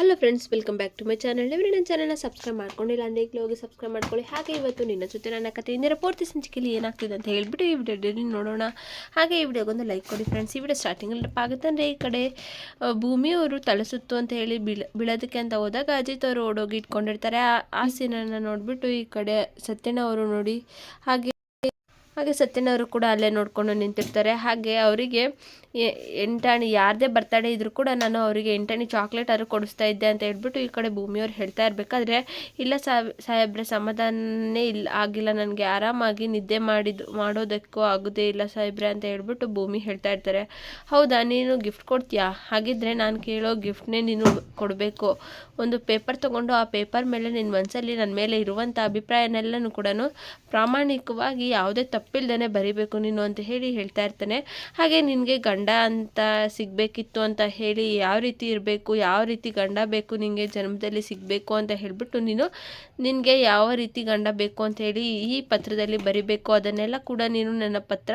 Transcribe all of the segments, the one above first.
Hello friends welcome back to my channel ನೀವು ನನ್ನ ಚಾನಲ್ನ ಸಬ್ಸ್ಕ್ರೈಬ್ ಮಾಡ್ಕೊಂಡಿಲ್ಲ ಅಂದರೆ ಈಗಲೇ ಹೋಗಿ ಸಬ್ಸ್ಕ್ರೈಬ್ ಮಾಡ್ಕೊಳ್ಳಿ. ಹಾಗೆ ಇವತ್ತು ನಿನ್ನ ಜೊತೆ ನನ್ನ ಕತೆ ಇಂದಿರ ಪೂರ್ತಿ ಸಂಚಿಕೆಯಲ್ಲಿ ಏನಾಗ್ತಿದೆ ಅಂತ ಹೇಳಿಬಿಟ್ಟು ಈ ವಿಡಿಯೋ ನೋಡೋಣ. ಹಾಗೆ ಈ ವಿಡಿಯೋಗೊಂದು ಲೈಕ್ ಕೊಡಿ ಫ್ರೆಂಡ್ಸ್ ಈ ವಿಡಿಯೋ ಸ್ಟಾರ್ಟಿಂಗಲ್ಲಿ ಆಗುತ್ತೆ ಅಂದರೆ ಈ ಕಡೆ ಭೂಮಿ ಭೂಮಿಯವರು ತಳಸುತ್ತು ಅಂತ ಹೇಳಿ ಬೀಳ, ಬೀಳೋದಕ್ಕೆ ಅಂತ ಹೋದಾಗ ಅಜಿತ್ ಅವರು ಓಡೋಗಿ ಇಟ್ಕೊಂಡಿರ್ತಾರೆ. ಆ- ಆ ಸೀನನ್ನು ನೋಡಿಬಿಟ್ಟು ಈ ಕಡೆ ಸತ್ಯನ ಅವರು ನೋಡಿ. ಹಾಗೆ ಹಾಗೆ ಸತ್ಯನವರು ಕೂಡ ಅಲ್ಲೇ ನೋಡಿಕೊಂಡು ನಿಂತಿರ್ತಾರೆ. ಹಾಗೆ ಅವರಿಗೆ ಎಂಟಾಣಿ, ಯಾರದೇ ಬರ್ತಡೇ ಇದ್ರೂ ಕೂಡ ನಾನು ಅವರಿಗೆ ಎಂಟಾಣಿ ಚಾಕ್ಲೇಟ್ ಆದರೂ ಕೊಡಿಸ್ತಾ ಇದ್ದೆ ಅಂತ ಹೇಳ್ಬಿಟ್ಟು ಈ ಕಡೆ ಭೂಮಿಯವ್ರು ಹೇಳ್ತಾ ಇರಬೇಕಾದ್ರೆ, ಇಲ್ಲ ಸಾಹೇಬ್ ಸಾಹೇಬ್ರೆ ಸಮಾಧಾನನೇ ಇಲ್ಲ ಆಗಿಲ್ಲ, ನನಗೆ ಆರಾಮಾಗಿ ನಿದ್ದೆ ಮಾಡಿದ್ದು ಮಾಡೋದಕ್ಕೂ ಆಗೋದೇ ಇಲ್ಲ ಸಾಹೇಬ್ರೆ ಅಂತ ಹೇಳ್ಬಿಟ್ಟು ಭೂಮಿ ಹೇಳ್ತಾ ಇರ್ತಾರೆ. ಹೌದಾ, ನೀನು ಗಿಫ್ಟ್ ಕೊಡ್ತೀಯಾ? ಹಾಗಿದ್ರೆ ನಾನು ಕೇಳೋ ಗಿಫ್ಟ್ನೇ ನೀನು ಕೊಡಬೇಕು. ಒಂದು ಪೇಪರ್ ತೊಗೊಂಡು ಆ ಪೇಪರ್ ಮೇಲೆ ನಿನ್ನ ಮನಸ್ಸಲ್ಲಿ ನನ್ನ ಮೇಲೆ ಇರುವಂಥ ಅಭಿಪ್ರಾಯನೆಲ್ಲನೂ ಕೂಡ ಪ್ರಾಮಾಣಿಕವಾಗಿ ಯಾವುದೇ ತಪ್ಪಿಲ್ದೇ ಬರಿಬೇಕು ನೀನು ಅಂತ ಹೇಳಿ ಹೇಳ್ತಾ ಇರ್ತಾನೆ. ಹಾಗೆ ನಿನಗೆ ಗಂಡ ಅಂತ ಸಿಗಬೇಕಿತ್ತು ಅಂತ ಹೇಳಿ ಯಾವ ರೀತಿ ಇರಬೇಕು, ಯಾವ ರೀತಿ ಗಂಡ ಬೇಕು ನಿನಗೆ ಜನ್ಮದಲ್ಲಿ ಸಿಗಬೇಕು ಅಂತ ಹೇಳಿಬಿಟ್ಟು ನೀನು ನಿನಗೆ ಯಾವ ರೀತಿ ಗಂಡ ಬೇಕು ಅಂತ ಹೇಳಿ ಈ ಪತ್ರದಲ್ಲಿ ಬರಿಬೇಕು. ಅದನ್ನೆಲ್ಲ ಕೂಡ ನೀನು ನನ್ನ ಪತ್ರ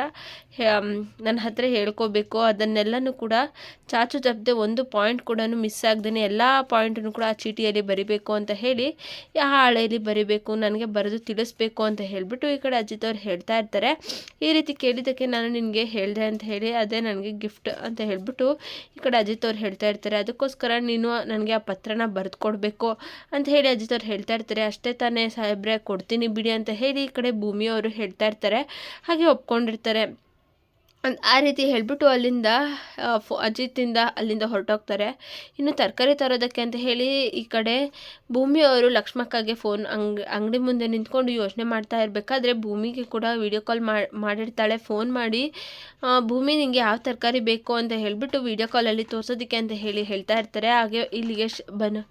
ನನ್ನ ಹತ್ರ ಹೇಳ್ಕೋಬೇಕು. ಅದನ್ನೆಲ್ಲನೂ ಕೂಡ ಚಾಚು ತಪ್ಪದೆ ಒಂದು ಪಾಯಿಂಟ್ ಕೂಡ ಮಿಸ್ ಆಗ್ದೇ ಎಲ್ಲ ಪಾಯಿಂಟನ್ನು ಕೂಡ ಆ ಚೀಟಿಯಲ್ಲಿ ಬರಿಬೇಕು ಅಂತ ಹೇಳಿ, ಆ ಹಾಳೆಯಲ್ಲಿ ಬರಿಬೇಕು, ನನಗೆ ಬರೆದು ತಿಳಿಸ್ಬೇಕು ಅಂತ ಹೇಳಿಬಿಟ್ಟು ಈ ಕಡೆ ಅಜಿತ್ ಅವ್ರು ಹೇಳ್ತಾ ಇರ್ತಾರೆ. ಈ ರೀತಿ ಕೇಳಿದ್ದಕ್ಕೆ ನಾನು ನಿನಗೆ ಹೇಳಿದೆ ಅಂತ ಹೇಳಿ, ಅದೇ ನನಗೆ ಗಿಫ್ಟ್ ಅಂತ ಹೇಳಿಬಿಟ್ಟು ಈ ಕಡೆ ಅಜಿತ್ ಅವ್ರು ಹೇಳ್ತಾ ಇರ್ತಾರೆ. ಅದಕ್ಕೋಸ್ಕರ ನೀನು ನನಗೆ ಆ ಪತ್ರನ ಬರೆದು ಕೊಡಬೇಕು ಅಂತ ಹೇಳಿ ಅಜಿತ್ ಅವ್ರು ಹೇಳ್ತಾ ಇರ್ತಾರೆ. ಅಷ್ಟೇ ತಾನೇ ಸಾಹೇಬ್ರೆ, ಕೊಡ್ತೀನಿ ಬಿಡಿ ಅಂತ ಹೇಳಿ ಈ ಕಡೆ ಭೂಮಿಯವರು ಹೇಳ್ತಾ ಇರ್ತಾರೆ. ಹಾಗೆ ಒಪ್ಕೊಂಡಿರ್ತಾರೆ. ಆ ರೀತಿ ಹೇಳಿಬಿಟ್ಟು ಅಲ್ಲಿಂದ ಫೋ ಅಜಿತಿಂದ ಅಲ್ಲಿಂದ ಹೊರಟೋಗ್ತಾರೆ. ಇನ್ನು ತರಕಾರಿ ತರೋದಕ್ಕೆ ಅಂತ ಹೇಳಿ ಈ ಕಡೆ ಭೂಮಿ ಅವರು ಲಕ್ಷ್ಮಕ್ಕಗೆ ಫೋನ್ ಅಂಗ್, ಅಂಗಡಿ ಮುಂದೆ ನಿಂತ್ಕೊಂಡು ಯೋಚನೆ ಮಾಡ್ತಾ ಇರಬೇಕಾದ್ರೆ ಭೂಮಿಗೆ ಕೂಡ ವಿಡಿಯೋ ಕಾಲ್ ಮಾಡಿರ್ತಾಳೆ. ಫೋನ್ ಮಾಡಿ ಭೂಮಿ ನಿಮಗೆ ಯಾವ ತರಕಾರಿ ಬೇಕು ಅಂತ ಹೇಳಿಬಿಟ್ಟು ವಿಡಿಯೋ ಕಾಲಲ್ಲಿ ತೋರಿಸೋದಕ್ಕೆ ಅಂತ ಹೇಳಿ ಹೇಳ್ತಾ ಇರ್ತಾರೆ. ಹಾಗೆ ಇಲ್ಲಿಗೆ ಶ್, ಬನ್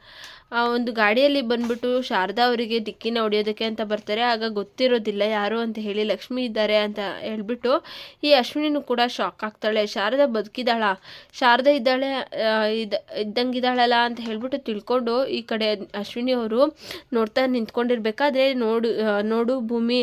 ಆ ಒಂದು ಗಾಡಿಯಲ್ಲಿ ಬಂದ್ಬಿಟ್ಟು ಶಾರದಾ ಅವರಿಗೆ ದಿಕ್ಕಿನ ಹೊಡೆಯೋದಕ್ಕೆ ಅಂತ ಬರ್ತಾರೆ. ಆಗ ಗೊತ್ತಿರೋದಿಲ್ಲ ಯಾರು ಅಂತ ಹೇಳಿ ಲಕ್ಷ್ಮಿ ಇದ್ದಾರೆ ಅಂತ ಹೇಳ್ಬಿಟ್ಟು ಈ ಅಶ್ವಿನಿನೂ ಕೂಡ ಶಾಕ್ ಆಗ್ತಾಳೆ. ಶಾರದಾ ಬದುಕಿದಾಳ? ಶಾರದಾ ಇದ್ದಾಳೆ ಆ, ಇದ್ದ ಇದ್ದಂಗಿದ್ದಾಳಲ್ಲ ಅಂತ ಹೇಳ್ಬಿಟ್ಟು ತಿಳ್ಕೊಂಡು ಈ ಕಡೆ ಅಶ್ವಿನಿ ಅವರು ನೋಡ್ತಾ ನಿಂತ್ಕೊಂಡಿರ್ಬೇಕಾದ್ರೆ ನೋಡು ನೋಡು ಭೂಮಿ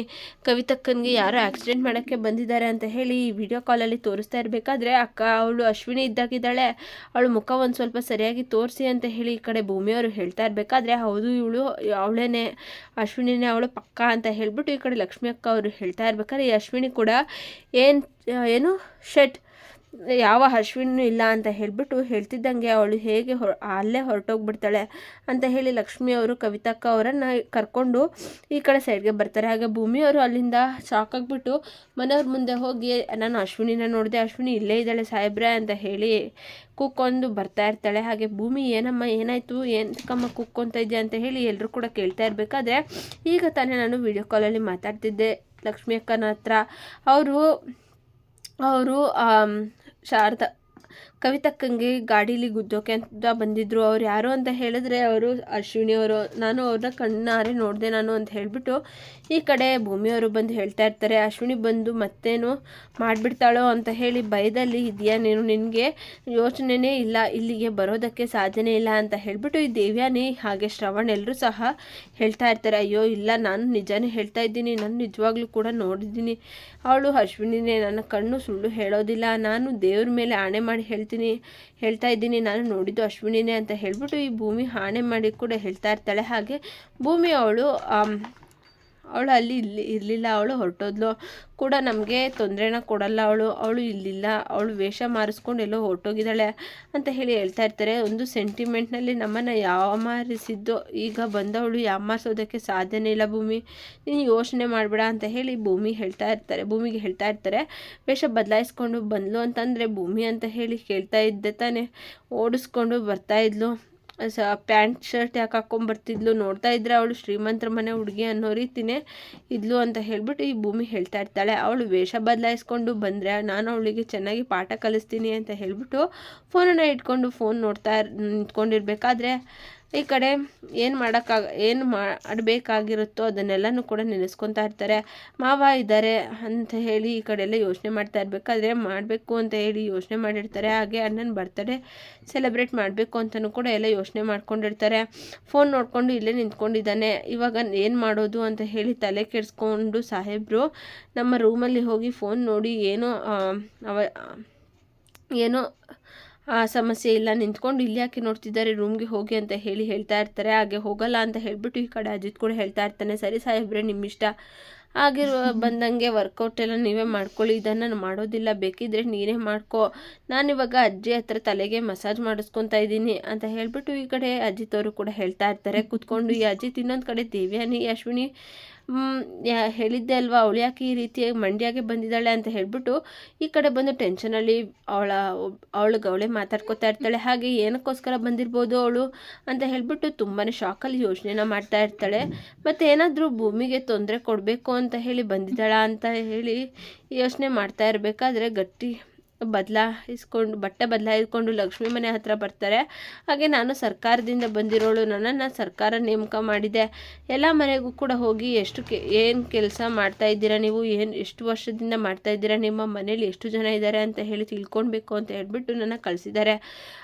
ಕವಿತಕ್ಕನಿಗೆ ಯಾರೋ ಆಕ್ಸಿಡೆಂಟ್ ಮಾಡೋಕ್ಕೆ ಬಂದಿದ್ದಾರೆ ಅಂತ ಹೇಳಿ ಈ ವಿಡಿಯೋ ಕಾಲಲ್ಲಿ ತೋರಿಸ್ತಾ ಇರಬೇಕಾದ್ರೆ ಅಕ್ಕ ಅವಳು ಅಶ್ವಿನಿ ಇದ್ದಾಗಿದ್ದಾಳೆ ಅವಳು ಮುಖ ಒಂದು ಸ್ವಲ್ಪ ಸರಿಯಾಗಿ ತೋರಿಸಿ ಅಂತ ಹೇಳಿ ಈ ಕಡೆ ಭೂಮಿಯವರು ಹೇಳ್ತಾ ಇರಬೇಕಾದ್ರೆ ಹೌದು, ಇವಳು ಅವಳೇನೆ ಅಶ್ವಿನಿನೇ ಅವಳು ಪಕ್ಕ ಅಂತ ಹೇಳ್ಬಿಟ್ಟು ಈ ಕಡೆ ಲಕ್ಷ್ಮಿ ಅಕ್ಕ ಅವರು ಹೇಳ್ತಾ ಇರ್ಬೇಕಾದ್ರೆ ಈ ಅಶ್ವಿನಿ ಕೂಡ ಏನು ಏನು, ಶೆಟ್ ಯಾವ ಅಶ್ವಿನೂ ಇಲ್ಲ ಅಂತ ಹೇಳಿಬಿಟ್ಟು ಹೇಳ್ತಿದ್ದಂಗೆ ಅವಳು ಹೇಗೆ ಹೊರ, ಅಲ್ಲೇ ಹೊರಟೋಗ್ಬಿಡ್ತಾಳೆ ಅಂತ ಹೇಳಿ ಲಕ್ಷ್ಮಿ ಅವರು ಕವಿತಕ್ಕ ಅವರನ್ನು ಕರ್ಕೊಂಡು ಈ ಕಡೆ ಸೈಡ್ಗೆ ಬರ್ತಾರೆ. ಹಾಗೆ ಭೂಮಿಯವರು ಅಲ್ಲಿಂದ ಶಾಕ್ ಆಗಿಬಿಟ್ಟು ಮನೆಯವ್ರ ಮುಂದೆ ಹೋಗಿ, ನಾನು ಅಶ್ವಿನಿನ ನೋಡಿದೆ, ಅಶ್ವಿನಿ ಇಲ್ಲೇ ಇದ್ದಾಳೆ ಸಾಹೇಬ್ರೆ ಅಂತ ಹೇಳಿ ಕೂಕ್ಕೊಂಡು ಬರ್ತಾ ಇರ್ತಾಳೆ. ಹಾಗೆ ಭೂಮಿ, ಏನಮ್ಮ, ಏನಾಯಿತು? ಏನಕ್ಕಮ್ಮ ಕುಕ್ಕೊಂತ ಇದೆಯಾ? ಅಂತ ಹೇಳಿ ಎಲ್ಲರೂ ಕೂಡ ಕೇಳ್ತಾ ಇರಬೇಕಾದ್ರೆ ಈಗ ತಾನೇ ನಾನು ವಿಡಿಯೋ ಕಾಲಲ್ಲಿ ಮಾತಾಡ್ತಿದ್ದೆ ಲಕ್ಷ್ಮಿ ಅಕ್ಕನ ಹತ್ರ. ಅವರು ಅವರು ಶಾರದಾ ಕವಿತಕ್ಕಂಗೆ ಗಾಡೀಲಿ ಗುದ್ದೋಕೆ ಅಂತ ಬಂದಿದ್ರು. ಅವ್ರು ಯಾರು ಅಂತ ಹೇಳಿದ್ರೆ ಅವರು ಅಶ್ವಿನಿ ಅವರು. ನಾನು ಅವ್ರನ್ನ ಕಣ್ಣಾರೆ ನೋಡಿದೆ ನಾನು ಅಂತ ಹೇಳಿಬಿಟ್ಟು ಈ ಕಡೆ ಭೂಮಿಯವರು ಬಂದು ಹೇಳ್ತಾ ಇರ್ತಾರೆ. ಅಶ್ವಿನಿ ಬಂದು ಮತ್ತೇನು ಮಾಡಿಬಿಡ್ತಾಳೋ ಅಂತ ಹೇಳಿ ಭಯದಲ್ಲಿ ಇದೆಯಾ ನೀನು? ನಿನಗೆ ಯೋಚನೆನೇ ಇಲ್ಲ. ಇಲ್ಲಿಗೆ ಬರೋದಕ್ಕೆ ಸಾಧ್ಯನೇ ಇಲ್ಲ ಅಂತ ಹೇಳಿಬಿಟ್ಟು ಈ ದೇವ್ಯಾನಿ ಹಾಗೆ ಶ್ರವಣ್ ಎಲ್ಲರೂ ಸಹ ಹೇಳ್ತಾ ಇರ್ತಾರೆ. ಅಯ್ಯೋ, ಇಲ್ಲ, ನಾನು ನಿಜಾನೇ ಹೇಳ್ತಾ ಇದ್ದೀನಿ. ನಾನು ನಿಜವಾಗ್ಲೂ ಕೂಡ ನೋಡಿದ್ದೀನಿ. ಅವಳು ಅಶ್ವಿನಿನೇ. ನನ್ನ ಕಣ್ಣು ಸುಳ್ಳು ಹೇಳೋದಿಲ್ಲ. ನಾನು ದೇವ್ರ ಮೇಲೆ ಆಣೆ ಮಾಡಿ ಹೇಳ್ತೀನಿ ಹೇಳ್ತಾ ಇದ್ದೀನಿ. ನಾನು ನೋಡಿದ್ದು ಅಶ್ವಿನಿನೇ ಅಂತ ಹೇಳ್ಬಿಟ್ಟು ಈ ಭೂಮಿ ಹಾಣೆ ಮಾಡಿ ಕೂಡ ಹೇಳ್ತಾ ಇರ್ತಾಳೆ. ಹಾಗೆ ಭೂಮಿ ಅವಳು ಅವಳು ಅಲ್ಲಿ ಇಲ್ಲಿ ಇರಲಿಲ್ಲ, ಅವಳು ಹೊರಟೋದ್ಲು. ಕೂಡ ನಮಗೆ ತೊಂದರೆನ ಕೊಡಲ್ಲ ಅವಳು. ಅವಳು ಇಲ್ಲಿಲ್ಲ. ಅವಳು ವೇಷ ಮಾರಿಸ್ಕೊಂಡು ಎಲ್ಲೋ ಹೊರಟೋಗಿದ್ದಾಳೆ ಅಂತ ಹೇಳಿ ಹೇಳ್ತಾ ಇರ್ತಾರೆ. ಒಂದು ಸೆಂಟಿಮೆಂಟ್ನಲ್ಲಿ ನಮ್ಮನ್ನು ಯಾಮಾರಿಸಿದ್ದು, ಈಗ ಬಂದವಳು ಯಾಮಾರಿಸೋದಕ್ಕೆ ಸಾಧ್ಯನೇ ಇಲ್ಲ ಭೂಮಿ. ನೀನು ಯೋಚನೆ ಮಾಡಬೇಡ ಅಂತ ಹೇಳಿ ಭೂಮಿ ಹೇಳ್ತಾ ಇರ್ತಾರೆ. ಭೂಮಿಗೆ ಹೇಳ್ತಾ ಇರ್ತಾರೆ, ವೇಷ ಬದಲಾಯಿಸ್ಕೊಂಡು ಬಂದ್ಲು ಅಂತಂದರೆ ಭೂಮಿ ಅಂತ ಹೇಳಿ ಕೇಳ್ತಾ ಇದ್ದೆ ತಾನೇ. ಓಡಿಸ್ಕೊಂಡು ಬರ್ತಾ ಇದ್ಲು. ಪ್ಯಾಂಟ್ ಶರ್ಟ್ ಯಾಕೆ ಹಾಕ್ಕೊಂಬರ್ತಿದ್ಲು ನೋಡ್ತಾ ಇದ್ರೆ ಅವಳು ಶ್ರೀಮಂತರ ಮನೆ ಹುಡುಗಿ ಅನ್ನೋ ರೀತಿನೇ ಇದ್ಲು ಅಂತ ಹೇಳ್ಬಿಟ್ಟು ಈ ಭೂಮಿ ಹೇಳ್ತಾ ಇರ್ತಾಳೆ. ಅವಳು ವೇಷ ಬದಲಾಯಿಸ್ಕೊಂಡು ಬಂದರೆ ನಾನು ಅವಳಿಗೆ ಚೆನ್ನಾಗಿ ಪಾಠ ಕಲಿಸ್ತೀನಿ ಅಂತ ಹೇಳ್ಬಿಟ್ಟು ಫೋನನ್ನು ಇಟ್ಕೊಂಡು ಫೋನ್ ನೋಡ್ತಾ ನಿಂತ್ಕೊಂಡಿರ್ಬೇಕಾದ್ರೆ ಈ ಕಡೆ ಏನು ಮಾಡೋಕ್ಕಾಗ ಏನು ಮಾಡಬೇಕಾಗಿರುತ್ತೋ ಅದನ್ನೆಲ್ಲನೂ ಕೂಡ ನೆನೆಸ್ಕೊತಾ ಇರ್ತಾರೆ. ಮಾವ ಇದ್ದಾರೆ ಅಂತ ಹೇಳಿ ಈ ಕಡೆ ಎಲ್ಲ ಯೋಚನೆ ಮಾಡ್ತಾ ಇರಬೇಕಾದ್ರೆ ಮಾಡಬೇಕು ಅಂತ ಹೇಳಿ ಯೋಚನೆ ಮಾಡಿರ್ತಾರೆ. ಹಾಗೆ ಅಣ್ಣನ ಬರ್ತಡೇ ಸೆಲೆಬ್ರೇಟ್ ಮಾಡಬೇಕು ಅಂತಲೂ ಕೂಡ ಎಲ್ಲ ಯೋಚನೆ ಮಾಡ್ಕೊಂಡಿರ್ತಾರೆ. ಫೋನ್ ನೋಡಿಕೊಂಡು ಇಲ್ಲೇ ನಿಂತ್ಕೊಂಡಿದ್ದಾನೆ. ಇವಾಗ ಏನು ಮಾಡೋದು ಅಂತ ಹೇಳಿ ತಲೆ ಕೆಡಿಸ್ಕೊಂಡು ಸಾಹೇಬರು ನಮ್ಮ ರೂಮಲ್ಲಿ ಹೋಗಿ ಫೋನ್ ನೋಡಿ ಏನೋ ಅವ, ಏನೋ ಸಮಸ್ಯೆ ಇಲ್ಲ, ನಿಂತ್ಕೊಂಡು ಇಲ್ಲಿ ಯಾಕೆ ನೋಡ್ತಿದ್ದಾರೆ ರೂಮ್ಗೆ ಹೋಗಿ ಅಂತ ಹೇಳಿ ಹೇಳ್ತಾ ಇರ್ತಾರೆ. ಹಾಗೆ ಹೋಗಲ್ಲ ಅಂತ ಹೇಳಿಬಿಟ್ಟು ಈ ಕಡೆ ಅಜಿತ್ ಕೂಡ ಹೇಳ್ತಾ ಇರ್ತಾನೆ, ಸರಿ ಸಾಹೇಬ್ರೆ ನಿಮ್ಮ ಇಷ್ಟ. ಆಗಿರುವ ಬಂದಂಗೆ ವರ್ಕೌಟ್ ಎಲ್ಲ ನೀವೇ ಮಾಡ್ಕೊಳ್ಳಿ, ಇದನ್ನು ನಾನು ಮಾಡೋದಿಲ್ಲ, ಬೇಕಿದ್ರೆ ನೀನೇ ಮಾಡ್ಕೊ. ನಾನಿವಾಗ ಅಜ್ಜಿ ಹತ್ರ ತಲೆಗೆ ಮಸಾಜ್ ಮಾಡಿಸ್ಕೊತಾ ಇದ್ದೀನಿ ಅಂತ ಹೇಳಿಬಿಟ್ಟು ಈ ಕಡೆ ಅಜಿತ್ ಅವರು ಕೂಡ ಹೇಳ್ತಾ ಇರ್ತಾರೆ. ಕೂತ್ಕೊಂಡು ಈ ಅಜಿತ್ ಇನ್ನೊಂದು ಕಡೆ ದೇವ್ಯಾನಿ, ಅಶ್ವಿನಿ ಹೇಳಿದ್ದೆ ಅಲ್ವಾ, ಅವಳು ಯಾಕೆ ಈ ರೀತಿಯಾಗಿ ಮಂಡ್ಯಾಗೆ ಬಂದಿದ್ದಾಳೆ ಅಂತ ಹೇಳ್ಬಿಟ್ಟು ಈ ಕಡೆ ಬಂದು ಟೆನ್ಷನಲ್ಲಿ ಅವಳ ಅವಳಿಗೆ ಅವಳೇ ಮಾತಾಡ್ಕೋತಾ ಇರ್ತಾಳೆ. ಹಾಗೆ ಏನಕ್ಕೋಸ್ಕರ ಬಂದಿರ್ಬೋದು ಅವಳು ಅಂತ ಹೇಳ್ಬಿಟ್ಟು ತುಂಬಾ ಶಾಕಲ್ಲಿ ಯೋಚನೆನ ಮಾಡ್ತಾ ಇರ್ತಾಳೆ. ಮತ್ತು ಏನಾದರೂ ಭೂಮಿಗೆ ತೊಂದರೆ ಕೊಡಬೇಕು ಅಂತ ಹೇಳಿ ಬಂದಿದ್ದಾಳ ಅಂತ ಹೇಳಿ ಯೋಚನೆ ಮಾಡ್ತಾ ಇರಬೇಕಾದ್ರೆ ಗಟ್ಟಿ ಬದಲಾಯಿಸ್ಕೊಂಡು, ಬಟ್ಟೆ ಬದಲಾಯಿಸ್ಕೊಂಡು ಲಕ್ಷ್ಮಿ ಮನೆ ಹತ್ರ ಬರ್ತಾರೆ. ಹಾಗೆ ನಾನು ಸರ್ಕಾರದಿಂದ ಬಂದಿರೋಳು, ನನ್ನನ್ನು ಸರ್ಕಾರ ನೇಮಕ ಮಾಡಿದೆ. ಎಲ್ಲ ಮನೆಗೂ ಕೂಡ ಹೋಗಿ ಎಷ್ಟು ಏನು ಕೆಲಸ ಮಾಡ್ತಾ ಇದ್ದೀರಾ ನೀವು? ಏನು, ಎಷ್ಟು ವರ್ಷದಿಂದ ಮಾಡ್ತಾ ಇದ್ದೀರಾ? ನಿಮ್ಮ ಮನೇಲಿ ಎಷ್ಟು ಜನ ಇದ್ದಾರೆ ಅಂತ ಹೇಳಿ ತಿಳ್ಕೊಳ್ಬೇಕು ಅಂತ ಹೇಳಿಬಿಟ್ಟು ನನ್ನ ಕಳಿಸಿದ್ದಾರೆ.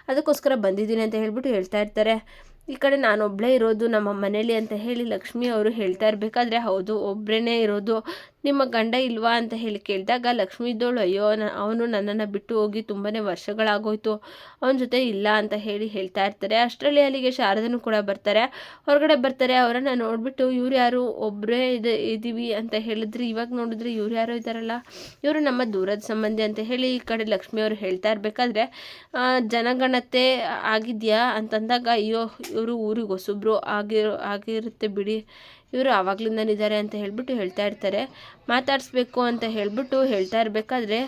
ಅದಕ್ಕೋಸ್ಕರ ಬಂದಿದ್ದೀನಿ ಅಂತ ಹೇಳಿಬಿಟ್ಟು ಹೇಳ್ತಾ ಇರ್ತಾರೆ. ಈ ಕಡೆ ನಾನೊಬ್ಬಳೇ ಇರೋದು ನಮ್ಮ ಮನೇಲಿ ಅಂತ ಹೇಳಿ ಲಕ್ಷ್ಮಿ ಅವರು ಹೇಳ್ತಾ ಇರಬೇಕಾದ್ರೆ ಹೌದು ಒಬ್ಬರೇ ಇರೋದು. ನಿಮ್ಮ ಗಂಡ ಇಲ್ವಾ ಅಂತ ಹೇಳಿ ಕೇಳಿದಾಗ, ಲಕ್ಷ್ಮಿ ಇದ್ದೋಳು, ಅಯ್ಯೋ ಅವನು ನನ್ನನ್ನು ಬಿಟ್ಟು ಹೋಗಿ ತುಂಬಾ ವರ್ಷಗಳಾಗೋಯ್ತು, ಅವನ ಜೊತೆ ಇಲ್ಲ ಅಂತ ಹೇಳಿ ಹೇಳ್ತಾ ಇರ್ತಾರೆ. ಅಷ್ಟರಲ್ಲಿ ಅಲ್ಲಿಗೆ ಶಾರದನು ಕೂಡ ಬರ್ತಾರೆ. ಹೊರಗಡೆ ಬರ್ತಾರೆ. ಅವರನ್ನು ನೋಡಿಬಿಟ್ಟು, ಇವ್ರು ಯಾರು? ಒಬ್ಬರೇ ಇದು ಇದ್ದೀವಿ ಅಂತ ಹೇಳಿದ್ರೆ, ಇವಾಗ ನೋಡಿದ್ರೆ ಇವ್ರು ಯಾರೋ ಇದ್ದಾರಲ್ಲ? ಇವರು ನಮ್ಮ ದೂರದ ಸಂಬಂಧಿ ಅಂತ ಹೇಳಿ ಈ ಕಡೆ ಲಕ್ಷ್ಮಿ ಅವರು ಹೇಳ್ತಾ ಇರಬೇಕಾದ್ರೆ ಜನಗಣತೆ ಆಗಿದೆಯಾ? ಅಂತಂದಾಗ, ಅಯ್ಯೋ, ಇವರು ಊರಿಗೆ ಹೊಸಬ್ರು ಆಗಿರೋ, ಆಗಿರುತ್ತೆ ಬಿಡಿ. ಇವರು ಆವಾಗ್ಲಿಂದನಿದ್ದಾರೆ ಅಂತ ಹೇಳಿಬಿಟ್ಟು ಹೇಳ್ತಾ ಇರ್ತಾರೆ. ಮಾತಾಡಿಸ್ಬೇಕು ಅಂತ ಹೇಳಿಬಿಟ್ಟು ಹೇಳ್ತಾ ಇರಬೇಕಾದ್ರೆ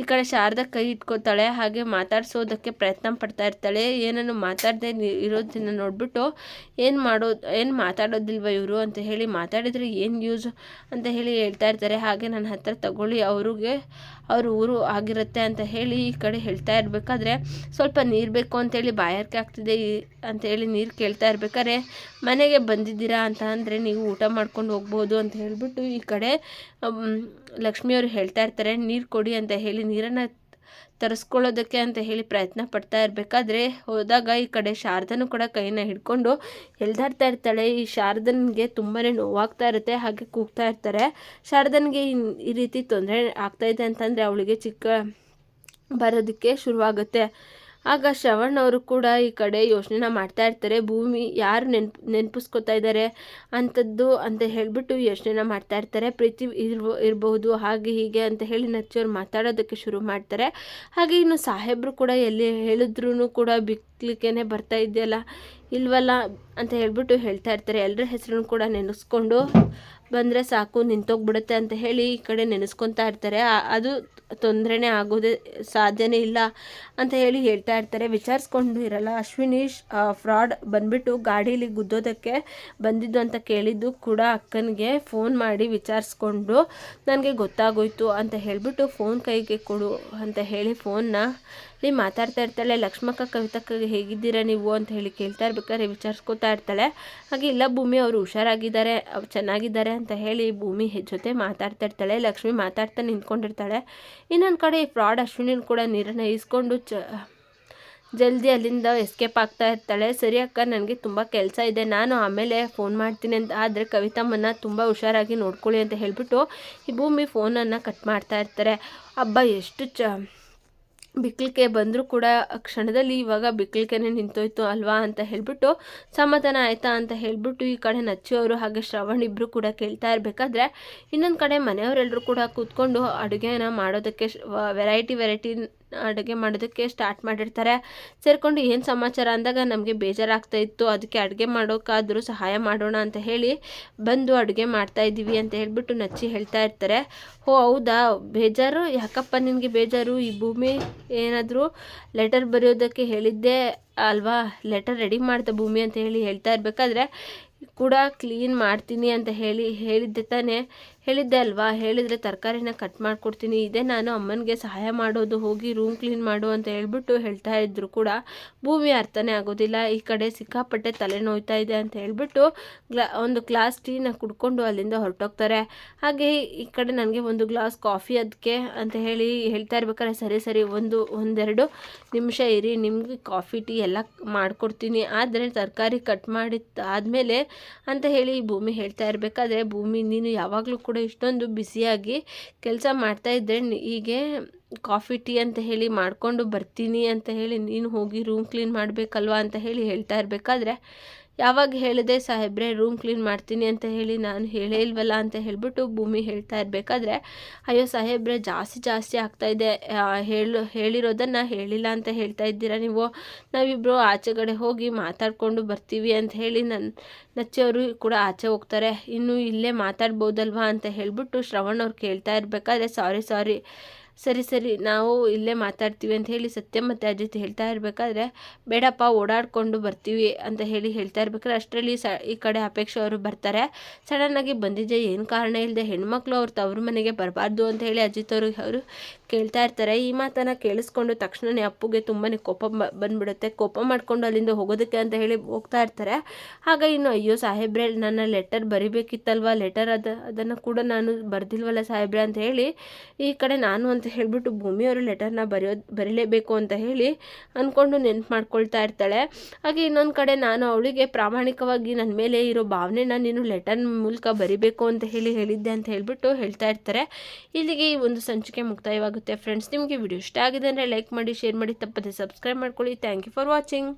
ಈ ಕಡೆ ಶಾರದ ಕೈ ಇಟ್ಕೋತಾಳೆ ಹಾಗೆ ಮಾತಾಡಿಸೋದಕ್ಕೆ ಪ್ರಯತ್ನ ಪಡ್ತಾ ಇರ್ತಾಳೆ. ಏನನ್ನು ಮಾತಾಡದೆ ಇರೋದನ್ನು ನೋಡಿಬಿಟ್ಟು ಏನು ಮಾಡೋ ಏನು ಮಾತಾಡೋದಿಲ್ವ ಇವರು ಅಂತ ಹೇಳಿ ಮಾತಾಡಿದರೆ ಏನು ಯೂಸ್ ಅಂತ ಹೇಳಿ ಹೇಳ್ತಾ ಇರ್ತಾರೆ. ಹಾಗೆ ನನ್ನ ಹತ್ರ ತಗೊಳ್ಳಿ, ಅವ್ರಿಗೆ ಅವ್ರ ಊರು ಆಗಿರುತ್ತೆ ಅಂತ ಹೇಳಿ ಈ ಕಡೆ ಹೇಳ್ತಾ ಇರಬೇಕಾದ್ರೆ ಸ್ವಲ್ಪ ನೀರು ಬೇಕು ಅಂತೇಳಿ ಬಾಯಾರಿಕೆ ಆಗ್ತಿದೆ ಅಂತೇಳಿ ನೀರು ಕೇಳ್ತಾ ಇರ್ಬೇಕಾದ್ರೆ ಮನೆಗೆ ಬಂದಿದ್ದೀರಾ ಅಂತ ಅಂದರೆ ನೀವು ಊಟ ಮಾಡ್ಕೊಂಡು ಹೋಗ್ಬೋದು ಅಂತ ಹೇಳಿಬಿಟ್ಟು ಈ ಕಡೆ ಲಕ್ಷ್ಮಿಯವರು ಹೇಳ್ತಾ ಇರ್ತಾರೆ, ನೀರು ಕೊಡಿ ಅಂತ ಹೇಳಿ, ನೀರನ್ನು ತರಿಸ್ಕೊಳ್ಳೋದಕ್ಕೆ ಅಂತ ಹೇಳಿ ಪ್ರಯತ್ನ ಪಡ್ತಾ ಇರಬೇಕಾದ್ರೆ ಹೋದಾಗ ಈ ಕಡೆ ಶಾರದನು ಕೂಡ ಕೈನ ಹಿಡ್ಕೊಂಡು ಎಳ್ದಾಡ್ತಾ ಇರ್ತಾಳೆ. ಈ ಶಾರದನ್ಗೆ ತುಂಬಾ ನೋವಾಗ್ತಾ ಇರುತ್ತೆ, ಹಾಗೆ ಕೂಗ್ತಾ ಇರ್ತಾರೆ. ಶಾರದನಿಗೆ ಈ- ರೀತಿ ತೊಂದರೆ ಆಗ್ತಾ ಇದೆ ಅಂತಂದರೆ ಅವಳಿಗೆ ಚಿಕ್ಕ ಬರೋದಕ್ಕೆ ಶುರುವಾಗುತ್ತೆ. ಆಗ ಶ್ರವಣ್ ಅವರು ಕೂಡ ಈ ಕಡೆ ಯೋಚನೆನ ಮಾಡ್ತಾ ಇರ್ತಾರೆ. ಭೂಮಿ ಯಾರು ನೆನ್ಪು ನೆನಪಿಸ್ಕೊತಾ ಇದ್ದಾರೆ ಅಂಥದ್ದು ಅಂತ ಹೇಳಿಬಿಟ್ಟು ಯೋಚನೆನ ಮಾಡ್ತಾ ಇರ್ತಾರೆ. ಪ್ರೀತಿ ಇರ್ಬೋ, ಇರಬಹುದು, ಹಾಗೆ ಹೀಗೆ ಅಂತ ಹೇಳಿ ನಚ್ಚೋರು ಮಾತಾಡೋದಕ್ಕೆ ಶುರು ಮಾಡ್ತಾರೆ. ಹಾಗೆ ಇನ್ನು ಸಾಹೇಬರು ಕೂಡ ಎಲ್ಲಿ ಹೇಳಿದ್ರು ಕೂಡ ಬಿಕ್ಲಿಕ್ಕೇನೆ ಬರ್ತಾ ಇದೆಯಲ್ಲ. ಇಲ್ವಲ್ಲ ಅಂತ ಹೇಳ್ಬಿಟ್ಟು ಹೇಳ್ತಾ ಇರ್ತಾರೆ. ಎಲ್ಲರ ಹೆಸರನ್ನು ಕೂಡ ನೆನೆಸ್ಕೊಂಡು ಬಂದರೆ ಸಾಕು, ನಿಂತೋಗ್ಬಿಡುತ್ತೆ ಅಂತ ಹೇಳಿ ಈ ಕಡೆ ನೆನೆಸ್ಕೊತಾ ಇರ್ತಾರೆ. ಅದು ತೊಂದರೆನೇ ಆಗೋದೇ ಸಾಧ್ಯನೇ ಇಲ್ಲ ಅಂತ ಹೇಳಿ ಹೇಳ್ತಾ ಇರ್ತಾರೆ. ವಿಚಾರಿಸ್ಕೊಂಡು ಇರಲ್ಲ, ಅಶ್ವಿನಿ ಫ್ರಾಡ್ ಬಂದ್ಬಿಟ್ಟು ಗಾಡೀಲಿ ಗುದ್ದೋದಕ್ಕೆ ಬಂದಿದ್ದು ಅಂತ ಕೇಳಿದ್ದು ಕೂಡ ಅಕ್ಕನಿಗೆ ಫೋನ್ ಮಾಡಿ ವಿಚಾರಿಸ್ಕೊಂಡು, ನನಗೆ ಗೊತ್ತಾಗೋಯ್ತು ಅಂತ ಹೇಳಿಬಿಟ್ಟು ಫೋನ್ ಕೈಗೆ ಕೊಡು ಅಂತ ಹೇಳಿ ಫೋನ್ನ ಅಲ್ಲಿ ಮಾತಾಡ್ತಾ ಇರ್ತಾಳೆ, ಲಕ್ಷ್ಮಕ್ಕ ಕವಿತಕ್ಕ ಹೇಗಿದ್ದೀರಾ ನೀವು ಅಂತ ಹೇಳಿ ಕೇಳ್ತಾ ಇರ್ಬೇಕಾದ್ರೆ ವಿಚಾರಿಸ್ಕೊತಾ ಇರ್ತಾಳೆ. ಹಾಗೆ ಇಲ್ಲ ಭೂಮಿ ಅವರು ಹುಷಾರಾಗಿದ್ದಾರೆ, ಅವ್ರು ಚೆನ್ನಾಗಿದ್ದಾರೆ ಅಂತ ಹೇಳಿ ಭೂಮಿ ಜೊತೆ ಮಾತಾಡ್ತಾ ಇರ್ತಾಳೆ, ಲಕ್ಷ್ಮಿ ಮಾತಾಡ್ತಾ ನಿಂತ್ಕೊಂಡಿರ್ತಾಳೆ. ಇನ್ನೊಂದು ಕಡೆ ಈ ಫ್ರಾಡ್ ಅಶ್ವಿನಿನ ಕೂಡ ನೀರನ್ನು ಈಸ್ಕೊಂಡು ಚ, ಜಲ್ದಿ ಅಲ್ಲಿಂದ ಎಸ್ಕೇಪ್ ಆಗ್ತಾ ಇರ್ತಾಳೆ. ಸರಿ ಅಕ್ಕ, ನನಗೆ ತುಂಬ ಕೆಲಸ ಇದೆ, ನಾನು ಆಮೇಲೆ ಫೋನ್ ಮಾಡ್ತೀನಿ ಅಂತ, ಆದರೆ ಕವಿತಮ್ಮನ್ನ ತುಂಬ ಹುಷಾರಾಗಿ ನೋಡ್ಕೊಳ್ಳಿ ಅಂತ ಹೇಳಿಬಿಟ್ಟು ಈ ಭೂಮಿ ಫೋನನ್ನು ಕಟ್ ಮಾಡ್ತಾ ಇರ್ತಾರೆ. ಹಬ್ಬ ಎಷ್ಟು ಚ ಬಿಕ್ಲಿಕ್ಕೆ ಬಂದರೂ ಕೂಡ ಕ್ಷಣದಲ್ಲಿ ಇವಾಗ ಬಿಕ್ಲಿಕೆನೆ ನಿಂತೋಯ್ತು ಅಲ್ವಾ ಅಂತ ಹೇಳ್ಬಿಟ್ಟು ಸಮಾಧಾನ ಆಯ್ತಾ ಅಂತ ಹೇಳ್ಬಿಟ್ಟು ಈ ಕಡೆ ನಚ್ಚಿಯವರು ಹಾಗೆ ಶ್ರವಣ್ ಇಬ್ಬರು ಕೂಡ ಕೇಳ್ತಾ ಇರಬೇಕಾದ್ರೆ ಇನ್ನೊಂದು ಕಡೆ ಮನೆಯವರೆಲ್ಲರೂ ಕೂಡ ಕೂತ್ಕೊಂಡು ಅಡುಗೆನ ಮಾಡೋದಕ್ಕೆ ವೆರೈಟಿ ವೆರೈಟಿ ಅಡುಗೆ ಮಾಡೋದಕ್ಕೆ ಸ್ಟಾರ್ಟ್ ಮಾಡಿರ್ತಾರೆ. ಸೇರಿಕೊಂಡು ಏನು ಸಮಾಚಾರ ಅಂದಾಗ ನಮಗೆ ಬೇಜಾರಾಗ್ತಾ ಇತ್ತು. ಅದಕ್ಕೆ ಅಡುಗೆ ಮಾಡೋಕ್ಕಾದರೂ ಸಹಾಯ ಮಾಡೋಣ ಅಂತ ಹೇಳಿ ಬಂದು ಅಡುಗೆ ಮಾಡ್ತಾ ಇದ್ದೀವಿ ಅಂತ ಹೇಳಿಬಿಟ್ಟು ನಚ್ಚಿ ಹೇಳ್ತಾ ಇರ್ತಾರೆ. ಓ, ಹೌದಾ? ಬೇಜಾರು? ಯಾಕಪ್ಪ ನಿನಗೆ ಬೇಜಾರು? ಈ ಭೂಮಿ ಏನಾದರೂ ಲೆಟರ್ ಬರೆಯೋದಕ್ಕೆ ಹೇಳಿದ್ದೆ ಅಲ್ವಾ? ಲೆಟರ್ ರೆಡಿ ಮಾಡ್ತ ಭೂಮಿ ಅಂತ ಹೇಳಿ ಹೇಳ್ತಾ ಇರಬೇಕಾದ್ರೆ ಕೂಡ ಕ್ಲೀನ್ ಮಾಡ್ತೀನಿ ಅಂತ ಹೇಳಿ ಹೇಳಿದ್ದೆ ತಾನೇ. ಹೇಳಿದ್ದೆ ಅಲ್ವಾ? ಹೇಳಿದರೆ ತರಕಾರಿನ ಕಟ್ ಮಾಡಿಕೊಡ್ತೀನಿ. ಇದೇ ನಾನು ಅಮ್ಮನಿಗೆ ಸಹಾಯ ಮಾಡೋದು, ಹೋಗಿ ರೂಮ್ ಕ್ಲೀನ್ ಮಾಡು ಅಂತ ಹೇಳ್ಬಿಟ್ಟು ಹೇಳ್ತಾ ಇದ್ರು ಕೂಡ ಭೂಮಿ ಅರ್ಥನೇ ಆಗೋದಿಲ್ಲ. ಈ ಕಡೆ ಸಿಕ್ಕಾಪಟ್ಟೆ ತಲೆ ನೋಯ್ತಾ ಇದೆ ಅಂತ ಹೇಳ್ಬಿಟ್ಟು ಗ್ಲಾ, ಒಂದು ಗ್ಲಾಸ್ ಟೀನ ಕುಡ್ಕೊಂಡು ಅಲ್ಲಿಂದ ಹೊರಟೋಗ್ತಾರೆ. ಹಾಗೆ ಈ ಕಡೆ ನನಗೆ ಒಂದು ಗ್ಲಾಸ್ ಕಾಫಿ ಅದಕ್ಕೆ ಅಂತ ಹೇಳಿ ಹೇಳ್ತಾ ಇರ್ಬೇಕಾದ್ರೆ ಸರಿ ಸರಿ, ಒಂದು, ಒಂದೆರಡು ನಿಮಿಷ ಇರಿ, ನಿಮಗೆ ಕಾಫಿ ಟೀ ಎಲ್ಲ ಮಾಡಿಕೊಡ್ತೀನಿ. ಆದರೆ ತರಕಾರಿ ಕಟ್ ಮಾಡಿದ ಆದಮೇಲೆ ಅಂತ ಹೇಳಿ ಭೂಮಿ ಹೇಳ್ತಾ ಇರಬೇಕಾದ್ರೆ ಭೂಮಿ ನೀನು ಯಾವಾಗಲೂ ಕೂಡ ಇಷ್ಟೊಂದು ಬಿಸಿಯಾಗಿ ಕೆಲಸ ಮಾಡ್ತಾಯಿದ್ದರೆ ಹೀಗೆ ಕಾಫಿ, ಟೀ ಅಂತ ಹೇಳಿ ಮಾಡಿಕೊಂಡು ಬರ್ತೀನಿ ಅಂತ ಹೇಳಿ ನೀನು ಹೋಗಿ ರೂಮ್ ಕ್ಲೀನ್ ಮಾಡಬೇಕಲ್ವಾ ಅಂತ ಹೇಳಿ ಹೇಳ್ತಾ ಇರಬೇಕಾದ್ರೆ ಯಾವಾಗ ಹೇಳಿದೆ, ಸಾಹೇಬ್ರೆ ರೂಮ್ ಕ್ಲೀನ್ ಮಾಡ್ತೀನಿ ಅಂತ ಹೇಳಿ ನಾನು ಹೇಳೇ ಇಲ್ವಲ್ಲ ಅಂತ ಹೇಳಿಬಿಟ್ಟು ಭೂಮಿ ಹೇಳ್ತಾ ಇರಬೇಕಾದ್ರೆ, ಅಯ್ಯೋ ಸಾಹೇಬ್ರೆ, ಜಾಸ್ತಿ ಜಾಸ್ತಿ ಆಗ್ತಾಯಿದೆ ಹೇಳು, ಹೇಳಿರೋದನ್ನು ಹೇಳಿಲ್ಲ ಅಂತ ಹೇಳ್ತಾ ಇದ್ದೀರಾ ನೀವು? ನಾವಿಬ್ಬರು ಆಚೆಗಡೆ ಹೋಗಿ ಮಾತಾಡಿಕೊಂಡು ಬರ್ತೀವಿ ಅಂತ ಹೇಳಿ ನನ್ನ ನಚ್ಚಿಯವರು ಕೂಡ ಆಚೆ ಹೋಗ್ತಾರೆ. ಇನ್ನು ಇಲ್ಲೇ ಮಾತಾಡ್ಬೋದಲ್ವಾ ಅಂತ ಹೇಳಿಬಿಟ್ಟು ಶ್ರವಣ್ ಅವ್ರು ಕೇಳ್ತಾ ಇರಬೇಕಾದ್ರೆ, ಸಾರಿ ಸಾರಿ ಸರಿ ಸರಿ, ನಾವು ಇಲ್ಲೇ ಮಾತಾಡ್ತೀವಿ ಅಂತ ಹೇಳಿ ಸತ್ಯ ಮತ್ತು ಅಜಿತ್ ಹೇಳ್ತಾ ಇರಬೇಕಾದ್ರೆ, ಬೇಡಪ್ಪ ಓಡಾಡಿಕೊಂಡು ಬರ್ತೀವಿ ಅಂತ ಹೇಳಿ ಹೇಳ್ತಾ ಇರ್ಬೇಕಾದ್ರೆ ಅಷ್ಟರಲ್ಲಿ ಸ, ಈ ಕಡೆ ಅಪೇಕ್ಷೆ ಅವರು ಬರ್ತಾರೆ. ಸಡನ್ನಾಗಿ ಬಂದಿದ್ದೆ, ಏನು ಕಾರಣ ಇಲ್ಲದೆ ಹೆಣ್ಮಕ್ಳು ಅವ್ರು ತವ್ರ ಮನೆಗೆ ಬರಬಾರ್ದು ಅಂತ ಹೇಳಿ ಅಜಿತ್ ಅವರು ಅವರು ಕೇಳ್ತಾ ಇರ್ತಾರೆ. ಈ ಮಾತನ್ನು ಕೇಳಿಸ್ಕೊಂಡು ತಕ್ಷಣನೇ ಅಪ್ಪುಗೆ ತುಂಬಾ ಕೋಪ ಬಂದ್ಬಿಡುತ್ತೆ. ಕೋಪ ಮಾಡಿಕೊಂಡು ಅಲ್ಲಿಂದ ಹೋಗೋದಕ್ಕೆ ಅಂತ ಹೇಳಿ ಹೋಗ್ತಾ ಇರ್ತಾರೆ. ಆಗ ಇನ್ನು, ಅಯ್ಯೋ, ಸಾಹೇಬ್ರೆ, ನನ್ನ ಲೆಟರ್ ಬರಿಬೇಕಿತ್ತಲ್ವ? ಲೆಟರ್ ಅದು, ಅದನ್ನು ಕೂಡ ನಾನು ಬರ್ದಿಲ್ವಲ್ಲ ಸಾಹೇಬ್ರೆ? ಅಂತ ಹೇಳಿ, ಈ ಕಡೆ ನಾನು ಅಂತ ಹೇಳಿಬಿಟ್ಟು ಭೂಮಿಯವರು ಲೆಟರ್ನ ಬರೆಯೋದು ಬರೀಲೇಬೇಕು ಅಂತ ಹೇಳಿ ಅಂದ್ಕೊಂಡು ನೆನ್ಪು ಮಾಡ್ಕೊಳ್ತಾ ಇರ್ತಾಳೆ. ಹಾಗೆ ಇನ್ನೊಂದು ಕಡೆ ನಾನು ಅವಳಿಗೆ ಪ್ರಾಮಾಣಿಕವಾಗಿ ನನ್ನ ಮೇಲೆ ಇರೋ ಭಾವನೆನ ನೀನು ಲೆಟರ್ ಮೂಲಕ ಬರಿಬೇಕು ಅಂತ ಹೇಳಿ ಹೇಳಿದ್ದೆ ಅಂತ ಹೇಳಿಬಿಟ್ಟು ಹೇಳ್ತಾ ಇರ್ತಾರೆ. ಇಲ್ಲಿಗೆ ಈ ಒಂದು ಸಂಚಿಕೆ ಮುಕ್ತಾಯವಾಗುತ್ತೆ. ಫ್ರೆಂಡ್ಸ್ ನಿಮಗೆ ವಿಡಿಯೋ ಇಷ್ಟ ಆಗಿದೆ ಅಂದರೆ ಲೈಕ್ ಮಾಡಿ ಶೇರ್ ಮಾಡಿ, ತಪ್ಪದೆ ಸಬ್ಸ್ಕ್ರೈಬ್ ಮಾಡ್ಕೊಳ್ಳಿ. Thank you for watching